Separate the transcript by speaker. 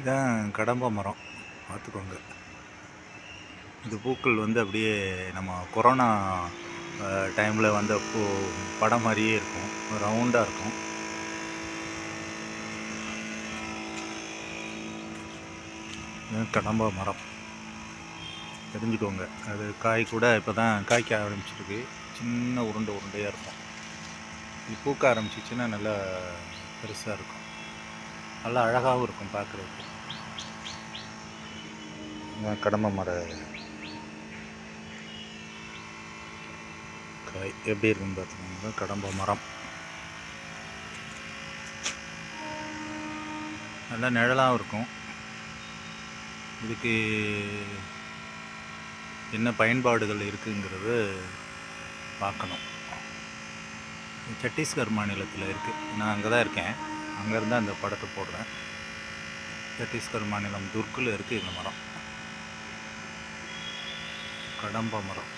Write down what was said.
Speaker 1: இதான் கடம்ப மரம். பார்த்துக்கோங்க. இந்த பூக்கள் வந்து அப்படியே நம்ம கொரோனா டைமில் வந்த பூ படம் மாதிரியே இருக்கும். ரவுண்டாக இருக்கும். இதுதான் கடம்ப மரம். தெரிஞ்சுக்கோங்க. அது காய் கூட இப்போ தான் காய்க்க ஆரம்பிச்சிருக்கு. சின்ன உருண்டை உருண்டையாக இருக்கும். இது பூக்க ஆரம்பிச்சிச்சுன்னா நல்லா பெருசாக இருக்கும். நல்லா அழகாகவும் இருக்கும் பார்க்குறதுக்கு. இதுதான் கடம்ப மர. காய் எப்படி இருக்குன்னு பார்த்துக்கோங்க. கடம்ப மரம். நல்லா நிழலாகவும் இருக்கும். இதுக்கு என்ன பயன்பாடுகள் இருக்குங்கிறது பார்க்கணும். சத்தீஸ்கர் மாநிலத்தில் இருக்குது நான் அங்கே தான் இருக்கேன். அங்கேருந்து அந்த படத்தை போடுறேன். சத்தீஸ்கர் மாநிலம் துர்க்கில் இருக்குது இந்த மரம். கடம்ப மரம்.